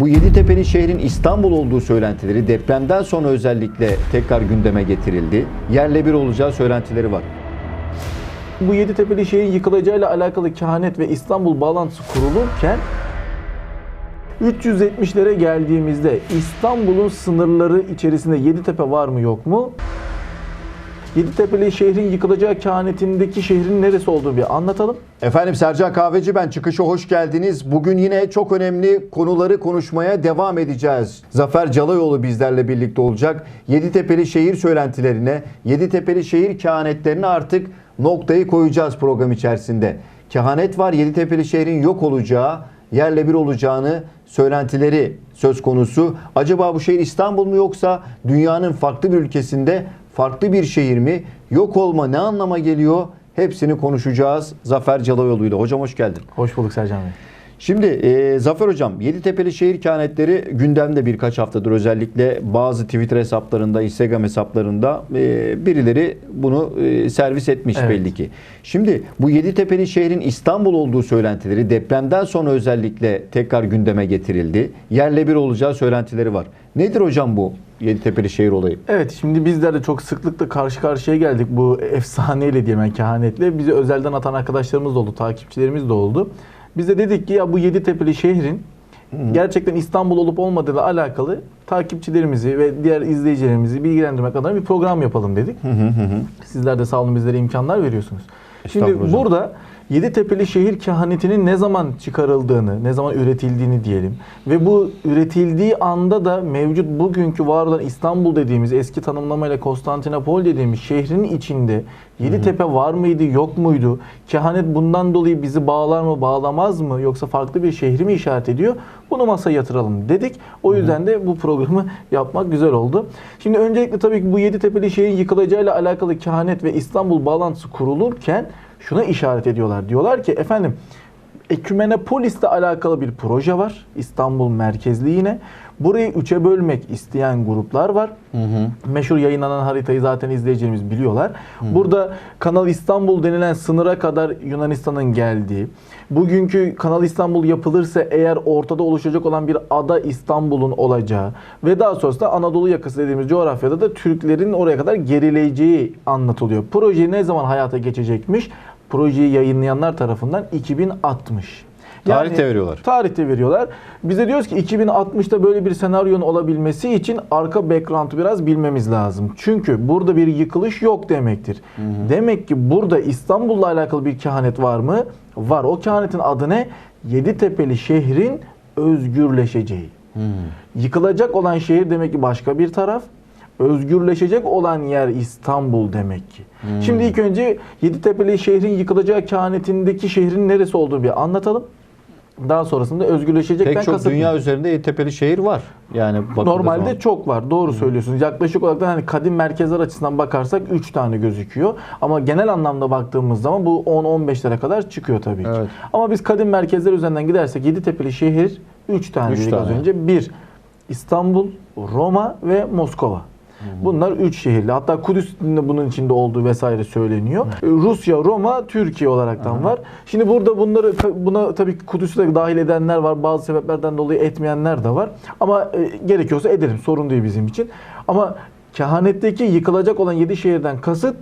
Bu Yeditepe'li şehrin İstanbul olduğu söylentileri depremden sonra özellikle tekrar gündeme getirildi. Yerle bir olacağı söylentileri var. Bu Yeditepe'li şehrin yıkılacağıyla alakalı kehanet ve İstanbul bağlantısı kurulurken 370'lere geldiğimizde İstanbul'un sınırları içerisinde Yeditepe var mı yok mu? Yeditepe'li şehrin yıkılacağı kehanetindeki şehrin neresi olduğunu bir anlatalım. Efendim Sercan Kahveci ben çıkışa hoş geldiniz. Bugün yine çok önemli konuları konuşmaya devam edeceğiz. Zafer Calayoğlu bizlerle birlikte olacak. Yeditepe'li şehir söylentilerine, Yeditepe'li şehir kehanetlerine artık noktayı koyacağız program içerisinde. Kehanet var Yeditepe'li şehrin yok olacağı, yerle bir olacağını söylentileri söz konusu. Acaba bu şehir İstanbul mu yoksa dünyanın farklı bir ülkesinde farklı bir şehir mi? Yok olma ne anlama geliyor? Hepsini konuşacağız Zafer Calayoğlu ile. Hocam hoş geldin. Hoş bulduk Sercan Bey. Şimdi e, Zafer Hocam, Yeditepe'li şehir kehanetleri gündemde birkaç haftadır. Özellikle bazı Twitter hesaplarında, Instagram hesaplarında e, birileri bunu e, servis etmiş Evet. belli ki. Şimdi bu Yeditepe'li şehrin İstanbul olduğu söylentileri depremden sonra özellikle tekrar gündeme getirildi. Yerle bir olacağı söylentileri var. Nedir hocam bu Yeditepe'li şehir olayı? Evet şimdi bizler de çok sıklıkla karşı karşıya geldik bu efsaneyle diyeyim yani kehanetle. Bize özelden atan arkadaşlarımız da oldu, takipçilerimiz de oldu. Biz de dedik ki ya bu Yeditepe'li şehrin gerçekten İstanbul olup olmadığıyla alakalı takipçilerimizi ve diğer izleyicilerimizi bilgilendirmek adına bir program yapalım dedik. Sizler de sağ olun bizlere imkanlar veriyorsunuz. Şimdi hocam. burada Yeditepe'li şehir kehanetinin ne zaman çıkarıldığını, ne zaman üretildiğini diyelim ve bu üretildiği anda da mevcut bugünkü var olan İstanbul dediğimiz eski tanımlamayla Konstantinopol dediğimiz şehrin içinde Yeditepe var mıydı, yok muydu? Kehanet bundan dolayı bizi bağlar mı, bağlamaz mı yoksa farklı bir şehri mi işaret ediyor? Bunu masaya yatıralım dedik. O yüzden de bu programı yapmak güzel oldu. Şimdi öncelikle tabii ki bu Yeditepe'li şehrin yıkılacağıyla alakalı kehanet ve İstanbul bağlantısı kurulurken şuna işaret ediyorlar. Diyorlar ki efendim Ekümenopolis'le alakalı bir proje var. İstanbul merkezli yine. Burayı üçe bölmek isteyen gruplar var. Meşhur yayınlanan haritayı zaten izleyicilerimiz biliyorlar. Burada Kanal İstanbul denilen sınıra kadar Yunanistan'ın geldiği, bugünkü Kanal İstanbul yapılırsa eğer ortada oluşacak olan bir ada İstanbul'un olacağı ve daha sonrasında Anadolu yakası dediğimiz coğrafyada da Türklerin oraya kadar gerileyeceği anlatılıyor. Proje ne zaman hayata geçecekmiş? Projeyi yayınlayanlar tarafından 2060. Tarih de veriyorlar. Tarihte veriyorlar. Bize diyoruz ki 2060'ta böyle bir senaryonun olabilmesi için arka background'u biraz bilmemiz lazım. Çünkü burada bir yıkılış yok demektir. Demek ki burada İstanbul'la alakalı bir kehanet var mı? Var. O kehanetin adı ne? Yeditepe'li şehrin özgürleşeceği. Yıkılacak olan şehir demek ki başka bir taraf. Özgürleşecek olan yer İstanbul demek ki. Şimdi ilk önce Yeditepe'li şehrin yıkılacağı kehanetindeki şehrin neresi olduğunu bir anlatalım. Daha sonrasında özgürleşecekten Pek çok kasıt dünya üzerinde Yeditepe'li şehir var. Yani Normalde zaman. çok var. Doğru söylüyorsunuz. Yaklaşık olarak da hani kadim merkezler açısından bakarsak 3 tane gözüküyor. Ama genel anlamda baktığımız zaman bu 10-15'lere kadar çıkıyor tabii ki. Evet. Ama biz kadim merkezler üzerinden gidersek Yeditepe'li şehir 3 tane Üç dedik az tane. önce. 1 İstanbul, Roma ve Moskova. Bunlar üç şehirli. Hatta Kudüs'ün de bunun içinde olduğu vesaire söyleniyor. Ee, Rusya, Roma, Türkiye olaraktan var. Şimdi burada bunları buna tabii Kudüs'ü de dahil edenler var. Bazı sebeplerden dolayı etmeyenler de var. Ama e, gerekiyorsa edelim. Sorun değil bizim için. Ama kehanetteki yıkılacak olan yedi şehirden kasıt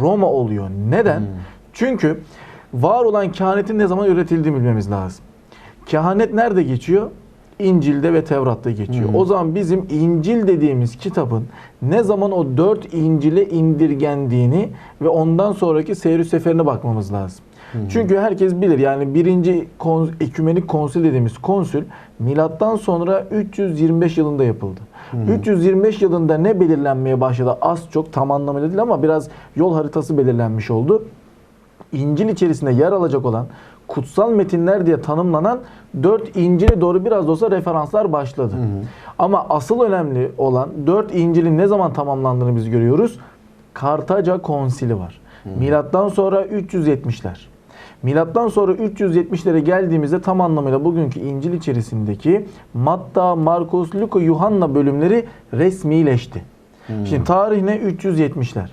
Roma oluyor. Neden? Çünkü var olan kehanetin ne zaman üretildiğini bilmemiz lazım. Kehanet nerede geçiyor? İncil'de ve Tevrat'ta geçiyor. O zaman bizim İncil dediğimiz kitabın ne zaman o dört İncil'e indirgendiğini ve ondan sonraki seyir seferine bakmamız lazım. Çünkü herkes bilir yani birinci kon, ekümenik konsül dediğimiz konsül milattan sonra 325 yılında yapıldı. 325 yılında ne belirlenmeye başladı? Az çok tam anlamıyla değil ama biraz yol haritası belirlenmiş oldu. İncil içerisinde yer alacak olan kutsal metinler diye tanımlanan dört İncil'e doğru biraz da olsa referanslar başladı. Ama asıl önemli olan dört İncil'in ne zaman tamamlandığını biz görüyoruz. Kartaca konsili var. Milattan sonra 370'ler. Milattan sonra 370'lere geldiğimizde tam anlamıyla bugünkü İncil içerisindeki Matta, Markus, Luka, Yuhanna bölümleri resmileşti. Şimdi tarih ne? 370'ler.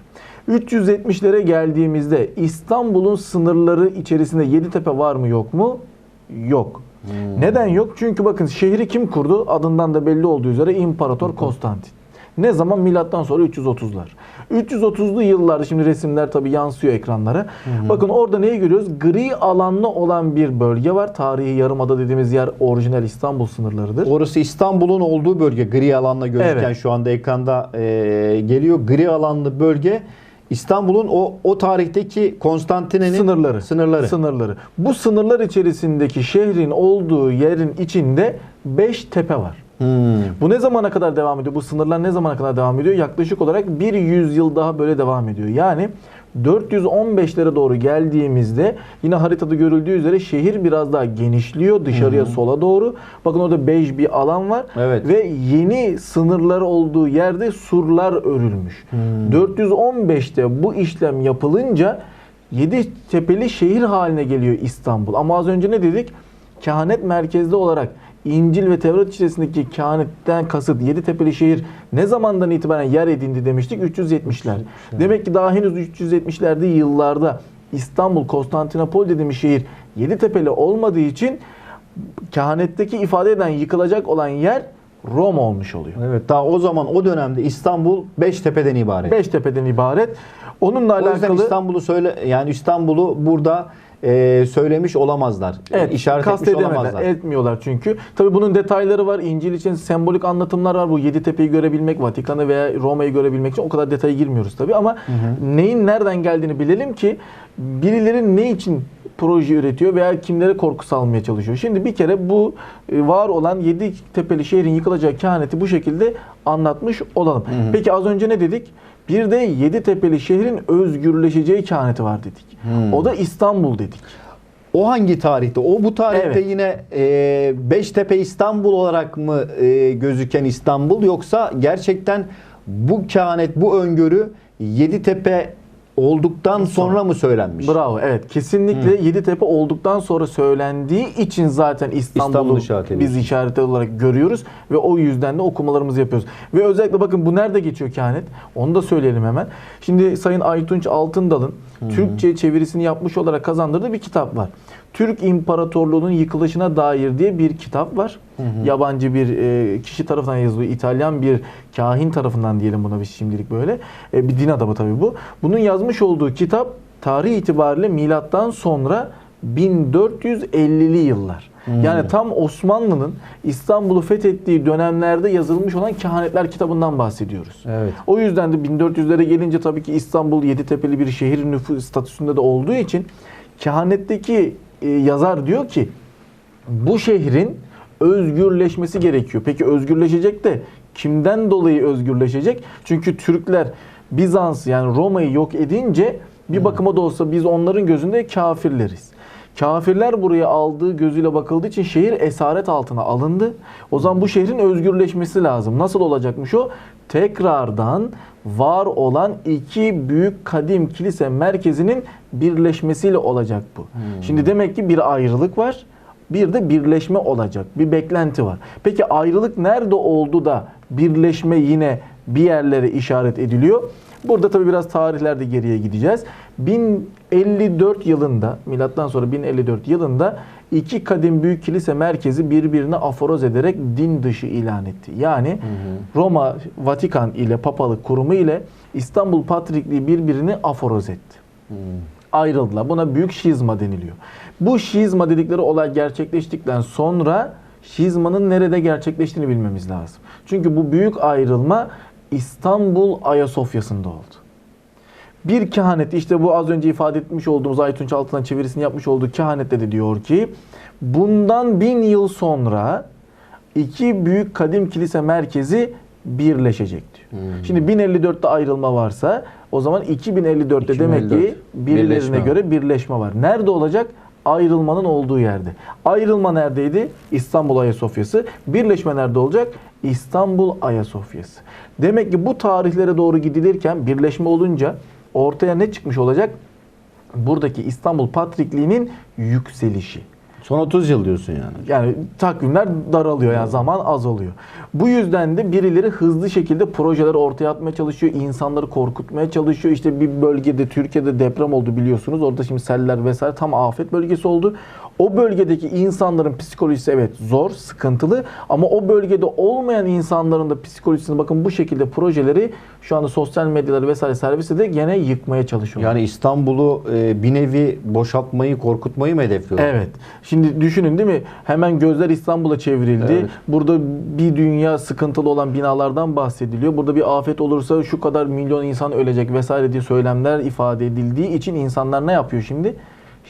370'lere geldiğimizde İstanbul'un sınırları içerisinde Yeditepe var mı yok mu? yok. Neden yok? Çünkü bakın şehri kim kurdu? Adından da belli olduğu üzere İmparator Konstantin. Ne zaman? Milattan sonra 330'lar. 330'lu yıllarda şimdi resimler tabii yansıyor ekranlara. Bakın orada neyi görüyoruz? Gri alanlı olan bir bölge var. Tarihi Yarımada dediğimiz yer orijinal İstanbul sınırlarıdır. Orası İstanbul'un olduğu bölge. Gri alanla gözüken Evet. şu anda ekranda e, geliyor. Gri alanlı bölge İstanbul'un o o tarihteki Konstantin'in sınırları. sınırları. Sınırları. Bu sınırlar içerisindeki şehrin olduğu yerin içinde 5 tepe var. Hmm. Bu ne zamana kadar devam ediyor? Bu sınırlar ne zamana kadar devam ediyor? Yaklaşık olarak bir yüzyıl daha böyle devam ediyor. Yani 415'lere doğru geldiğimizde yine haritada görüldüğü üzere şehir biraz daha genişliyor dışarıya sola doğru. Bakın orada bej bir alan var Evet. ve yeni sınırları olduğu yerde surlar örülmüş. 415'te bu işlem yapılınca yedi tepeli şehir haline geliyor İstanbul. Ama az önce ne dedik? Kehanet merkezli olarak İncil ve Tevrat içerisindeki kehanetten kasıt yedi tepeli şehir ne zamandan itibaren yer edindi demiştik? 370'ler. Demek ki daha henüz 370'lerde yıllarda İstanbul, Konstantinopol dediğimiz şehir yedi tepeli olmadığı için kehanetteki ifade eden yıkılacak olan yer Roma olmuş oluyor. Evet daha o zaman o dönemde İstanbul Beştepe'den ibaret. Beştepe'den ibaret. Onunla o yüzden alakalı İstanbul'u söyle yani İstanbul'u burada e, söylemiş olamazlar. Evet, işaret etmiş kastedemediler, olamazlar. etmiyorlar çünkü. Tabii bunun detayları var. İncil için sembolik anlatımlar var. Bu yedi tepeyi görebilmek, Vatikan'ı veya Roma'yı görebilmek için o kadar detaya girmiyoruz tabii ama neyin nereden geldiğini bilelim ki birileri ne için proje üretiyor veya kimlere korku salmaya çalışıyor. Şimdi bir kere bu e, var olan yedi tepeli şehrin yıkılacağı kehaneti bu şekilde anlatmış olalım. Peki az önce ne dedik? Bir de yedi tepeli şehrin özgürleşeceği kehaneti var dedik. O da İstanbul dedik. O hangi tarihte? O bu tarihte Evet. yine e, Beştepe İstanbul olarak mı e, gözüken İstanbul yoksa gerçekten bu kehanet, bu öngörü Yeditepe olduktan sonra mı söylenmiş? Bravo. Evet. Kesinlikle Yeditepe olduktan sonra söylendiği için zaten İstanbul'u İstanbul'u işaret ediyoruz. biz işaret olarak görüyoruz ve o yüzden de okumalarımızı yapıyoruz. Ve özellikle bakın bu nerede geçiyor kehanet? Onu da söyleyelim hemen. Şimdi Sayın Aytunç Altındal'ın Türkçe çevirisini yapmış olarak kazandırdığı bir kitap var. Türk İmparatorluğu'nun yıkılışına dair diye bir kitap var. Yabancı bir e, kişi tarafından yazılıyor. İtalyan bir kahin tarafından diyelim buna biz şimdilik böyle. E, bir din adamı tabii bu. Bunun yazmış olduğu kitap tarih itibariyle milattan sonra 1450'li yıllar. Yani tam Osmanlı'nın İstanbul'u fethettiği dönemlerde yazılmış olan kehanetler kitabından bahsediyoruz. Evet. O yüzden de 1400'lere gelince tabii ki İstanbul Yeditepe'li bir şehir nüfus statüsünde de olduğu için kehanetteki e, yazar diyor ki bu şehrin özgürleşmesi gerekiyor. Peki özgürleşecek de kimden dolayı özgürleşecek? Çünkü Türkler Bizans yani Roma'yı yok edince bir bakıma da olsa biz onların gözünde kafirleriz. Kafirler buraya aldığı gözüyle bakıldığı için şehir esaret altına alındı. O zaman bu şehrin özgürleşmesi lazım. Nasıl olacakmış o? Tekrardan var olan iki büyük kadim kilise merkezinin birleşmesiyle olacak bu. Şimdi demek ki bir ayrılık var. Bir de birleşme olacak. Bir beklenti var. Peki ayrılık nerede oldu da birleşme yine bir yerlere işaret ediliyor? Burada tabii biraz tarihlerde geriye gideceğiz. 1054 yılında, milattan sonra 1054 yılında iki kadim büyük kilise merkezi birbirini aforoz ederek din dışı ilan etti. Yani Roma, Vatikan ile papalık kurumu ile İstanbul Patrikliği birbirini aforoz etti ayrıldılar. Buna büyük şizma deniliyor. Bu şizma dedikleri olay gerçekleştikten sonra şizmanın nerede gerçekleştiğini bilmemiz lazım. Çünkü bu büyük ayrılma İstanbul Ayasofya'sında oldu. Bir kehanet işte bu az önce ifade etmiş olduğumuz Aytunç Altınan çevirisini yapmış olduğu kehanette de diyor ki bundan bin yıl sonra iki büyük kadim kilise merkezi birleşecek diyor. Şimdi 1054'te ayrılma varsa o zaman 2054'te demek ki 2054. birilerine Birleşme göre birleşme var. Nerede olacak? Ayrılmanın olduğu yerde. Ayrılma neredeydi? İstanbul Ayasofya'sı. Birleşme nerede olacak? İstanbul Ayasofya'sı. Demek ki bu tarihlere doğru gidilirken birleşme olunca ortaya ne çıkmış olacak? Buradaki İstanbul Patrikliği'nin yükselişi. Son 30 yıl diyorsun yani. Yani takvimler daralıyor yani zaman azalıyor. Bu yüzden de birileri hızlı şekilde projeler ortaya atmaya çalışıyor. insanları korkutmaya çalışıyor. İşte bir bölgede Türkiye'de deprem oldu biliyorsunuz. Orada şimdi seller vesaire tam afet bölgesi oldu. O bölgedeki insanların psikolojisi evet zor, sıkıntılı ama o bölgede olmayan insanların da psikolojisini bakın bu şekilde projeleri şu anda sosyal medyaları vesaire servisi de gene yıkmaya çalışıyorlar. Yani İstanbul'u e, bir nevi boşaltmayı, korkutmayı mı hedefliyor? Evet. Şimdi düşünün değil mi? Hemen gözler İstanbul'a çevrildi. Evet. Burada bir dünya sıkıntılı olan binalardan bahsediliyor. Burada bir afet olursa şu kadar milyon insan ölecek vesaire diye söylemler ifade edildiği için insanlar ne yapıyor şimdi?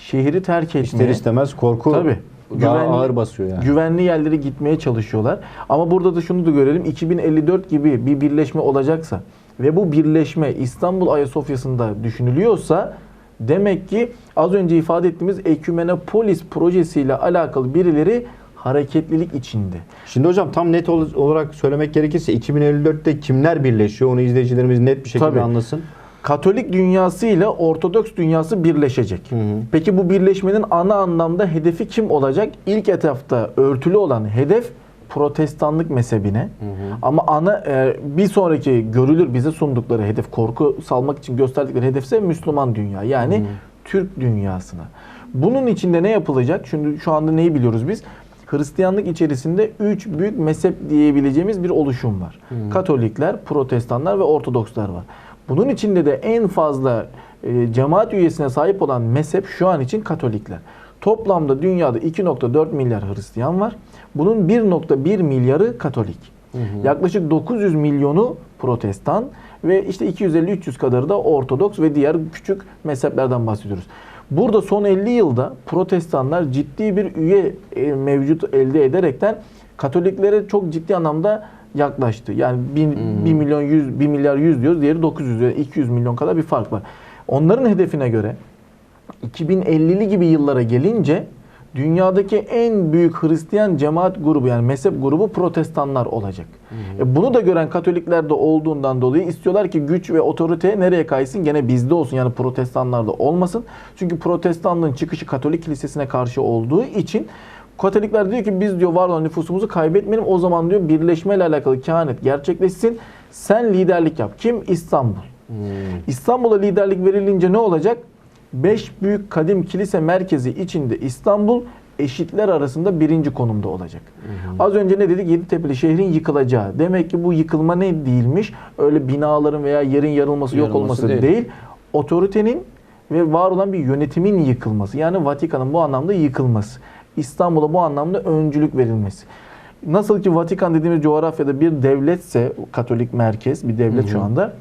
Şehri terk etmeye. İster istemez korku Tabii. daha Güvenli- ağır basıyor yani. Güvenli yerlere gitmeye çalışıyorlar. Ama burada da şunu da görelim. 2054 gibi bir birleşme olacaksa ve bu birleşme İstanbul Ayasofya'sında düşünülüyorsa demek ki az önce ifade ettiğimiz Ekümenopolis projesiyle alakalı birileri hareketlilik içinde. Şimdi hocam tam net ol- olarak söylemek gerekirse 2054'te kimler birleşiyor? Onu izleyicilerimiz net bir şekilde Tabii. anlasın. Katolik dünyası ile Ortodoks dünyası birleşecek. Peki bu birleşmenin ana anlamda hedefi kim olacak? İlk etapta örtülü olan hedef protestanlık mezhebine. Ama ana e, bir sonraki görülür bize sundukları hedef korku salmak için gösterdikleri hedefse Müslüman dünya. Yani Türk dünyasına. Bunun içinde ne yapılacak? Şimdi şu anda neyi biliyoruz biz? Hristiyanlık içerisinde üç büyük mezhep diyebileceğimiz bir oluşum var. Katolikler, Protestanlar ve Ortodokslar var. Bunun içinde de en fazla e, cemaat üyesine sahip olan mezhep şu an için Katolikler. Toplamda dünyada 2.4 milyar Hristiyan var. Bunun 1.1 milyarı Katolik. Yaklaşık 900 milyonu Protestan ve işte 250-300 kadarı da Ortodoks ve diğer küçük mezheplerden bahsediyoruz. Burada son 50 yılda Protestanlar ciddi bir üye e, mevcut elde ederekten Katoliklere çok ciddi anlamda yaklaştı. Yani 1, milyon 100 1 milyar 100 diyoruz. Diğeri 900 ve 200 milyon kadar bir fark var. Onların hedefine göre 2050'li gibi yıllara gelince dünyadaki en büyük Hristiyan cemaat grubu yani mezhep grubu protestanlar olacak. E bunu da gören Katolikler de olduğundan dolayı istiyorlar ki güç ve otorite nereye kaysın? Gene bizde olsun yani protestanlarda olmasın. Çünkü protestanlığın çıkışı Katolik kilisesine karşı olduğu için Katolikler diyor ki biz diyor var olan nüfusumuzu kaybetmeyelim. O zaman diyor birleşmeyle alakalı kehanet gerçekleşsin. Sen liderlik yap. Kim? İstanbul. İstanbul'a liderlik verilince ne olacak? Beş büyük kadim kilise merkezi içinde İstanbul eşitler arasında birinci konumda olacak. Az önce ne dedik? Yeditepe'li şehrin yıkılacağı. Demek ki bu yıkılma ne değilmiş? Öyle binaların veya yerin yarılması, yok Yarılması olması değil. değil. Otoritenin ve var olan bir yönetimin yıkılması. Yani Vatikan'ın bu anlamda yıkılması. İstanbul'a bu anlamda öncülük verilmesi. Nasıl ki Vatikan dediğimiz coğrafyada bir devletse, Katolik merkez bir devlet şu anda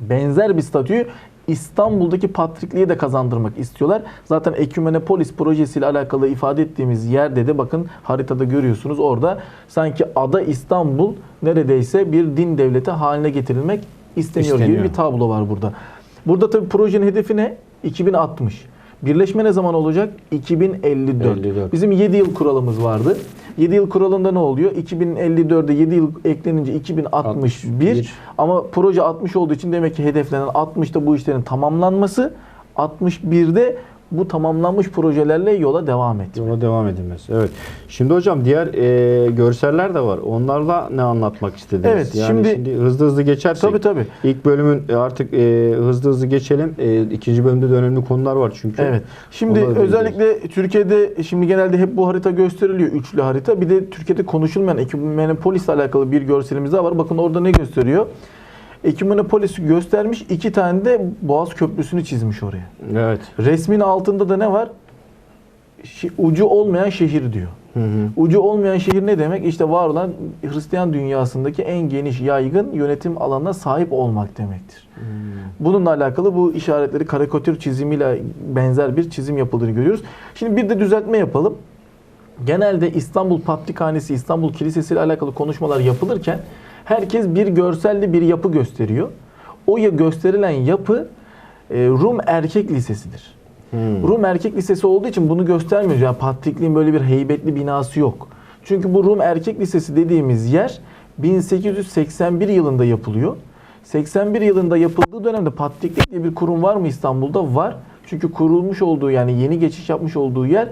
benzer bir statüyü İstanbul'daki patrikliğe de kazandırmak istiyorlar. Zaten Ekümenopolis projesiyle alakalı ifade ettiğimiz yerde de bakın haritada görüyorsunuz orada sanki ada İstanbul neredeyse bir din devleti haline getirilmek isteniyor, İsteniyor. gibi bir tablo var burada. Burada tabii projenin hedefi ne? 2060. Birleşme ne zaman olacak? 2054. 54. Bizim 7 yıl kuralımız vardı. 7 yıl kuralında ne oluyor? 2054'de 7 yıl eklenince 2061 61. ama proje 60 olduğu için demek ki hedeflenen 60'ta bu işlerin tamamlanması 61'de bu tamamlanmış projelerle yola devam etti. Yola devam edilmesi. Evet. Şimdi hocam diğer e, görseller de var. Onlarla ne anlatmak istediniz? Evet, Yani şimdi- şimdi, hızlı hızlı geçersek. Tabii tabii. İlk bölümün e, artık e, hızlı hızlı geçelim. E, ikinci bölümde de önemli konular var çünkü. Evet. Şimdi özellikle Türkiye'de şimdi genelde hep bu harita gösteriliyor. Üçlü harita. Bir de Türkiye'de konuşulmayan Ekümenopolis ile alakalı bir görselimiz daha var. Bakın orada ne gösteriyor? Ekümenopolis'i göstermiş. iki tane de Boğaz Köprüsü'nü çizmiş oraya. Evet. Resmin altında da ne var? Ucu olmayan şehir diyor. Hı hı. Ucu olmayan şehir ne demek? İşte var olan Hristiyan dünyasındaki en geniş yaygın yönetim alanına sahip olmak demektir. Bununla alakalı bu işaretleri karikatür çizimiyle benzer bir çizim yapıldığını görüyoruz. Şimdi bir de düzeltme yapalım. Genelde İstanbul Patrikhanesi, İstanbul Kilisesi ile alakalı konuşmalar yapılırken herkes bir görselli bir yapı gösteriyor. O ya gösterilen yapı e, Rum Erkek Lisesi'dir. Hmm. Rum Erkek Lisesi olduğu için bunu göstermiyoruz. Yani Patrikliğin böyle bir heybetli binası yok. Çünkü bu Rum Erkek Lisesi dediğimiz yer 1881 yılında yapılıyor. 81 yılında yapıldığı dönemde Patriklik diye bir kurum var mı İstanbul'da? Var. Çünkü kurulmuş olduğu yani yeni geçiş yapmış olduğu yer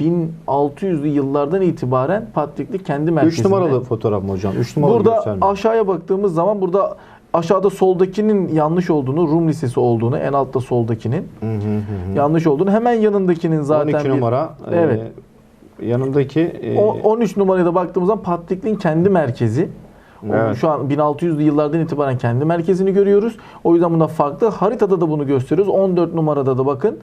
1600'lü yıllardan itibaren Patriklik kendi merkezinde. 3 numaralı fotoğraf mı hocam? 3 numaralı Burada aşağıya baktığımız zaman burada aşağıda soldakinin yanlış olduğunu, Rum Lisesi olduğunu, en altta soldakinin yanlış olduğunu, hemen yanındakinin zaten 12 bir- numara. e, Evet. yanındaki e, O 13 numaraya da baktığımız zaman Patrick'in kendi merkezi. Evet. Şu an 1600'lü yıllardan itibaren kendi merkezini görüyoruz. O yüzden buna farklı. Haritada da bunu gösteriyoruz. 14 numarada da bakın.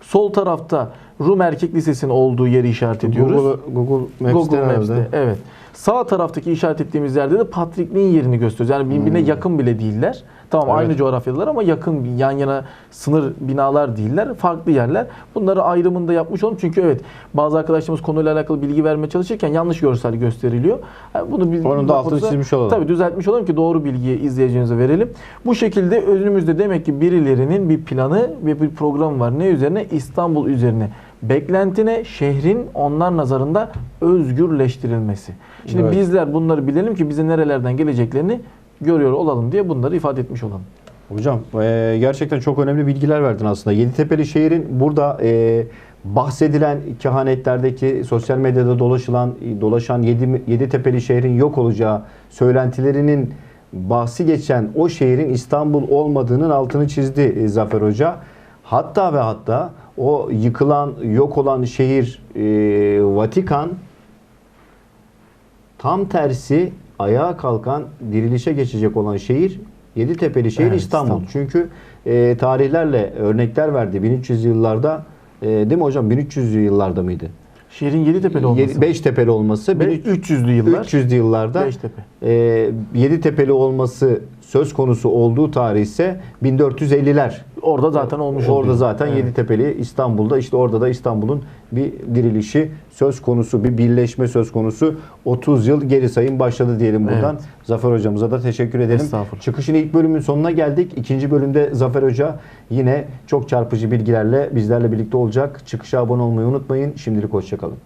Sol tarafta Rum Erkek Lisesi'nin olduğu yeri işaret ediyoruz. Google, Google Maps'te Google herhalde. Maps'te. Evet. Sağ taraftaki işaret ettiğimiz yerde de Patrick'in yerini gösteriyoruz. Yani birbirine yakın bile değiller. Tamam Hmm. Evet. aynı coğrafyadalar ama yakın yan yana sınır binalar değiller. Farklı yerler. Bunları ayrımını da yapmış olalım. Çünkü evet bazı arkadaşlarımız konuyla alakalı bilgi vermeye çalışırken yanlış görsel gösteriliyor. Yani bunu bir Onun da altını çizmiş olalım. Tabii düzeltmiş olalım ki doğru bilgiyi izleyeceğinize verelim. Bu şekilde önümüzde demek ki birilerinin bir planı ve bir programı var. Ne üzerine? İstanbul üzerine. Beklentine şehrin onlar nazarında özgürleştirilmesi. Şimdi Evet. bizler bunları bilelim ki bize nerelerden geleceklerini görüyor olalım diye bunları ifade etmiş olalım. Hocam e, gerçekten çok önemli bilgiler verdin aslında. Yeditepe'li şehrin burada e, bahsedilen kehanetlerdeki sosyal medyada dolaşılan dolaşan Yedi, Yeditepe'li şehrin yok olacağı söylentilerinin bahsi geçen o şehrin İstanbul olmadığının altını çizdi e, Zafer Hoca. Hatta ve hatta o yıkılan, yok olan şehir e, Vatikan Tam tersi ayağa kalkan, dirilişe geçecek olan şehir Yeditepe'li şehir Evet, İstanbul. İstanbul. Çünkü e, tarihlerle örnekler verdi. 1300 yıllarda e, değil mi hocam? 1300'lü yıllarda mıydı? Şehrin Yeditepe'li olması. Beştepe'li olması. 1300 300'lü yıllar. 300'lü yıllarda Beştepe. e, Yeditepe'li olması söz konusu olduğu tarih ise 1450'ler. Orada zaten olmuş Orada oluyor. zaten Evet. Yeditepe'li İstanbul'da işte orada da İstanbul'un bir dirilişi söz konusu, bir birleşme söz konusu. 30 yıl geri sayım başladı diyelim buradan. Evet. Zafer hocamıza da teşekkür edelim. Çıkışın ilk bölümün sonuna geldik. İkinci bölümde Zafer Hoca yine çok çarpıcı bilgilerle bizlerle birlikte olacak. Çıkışa abone olmayı unutmayın. Şimdilik hoşçakalın.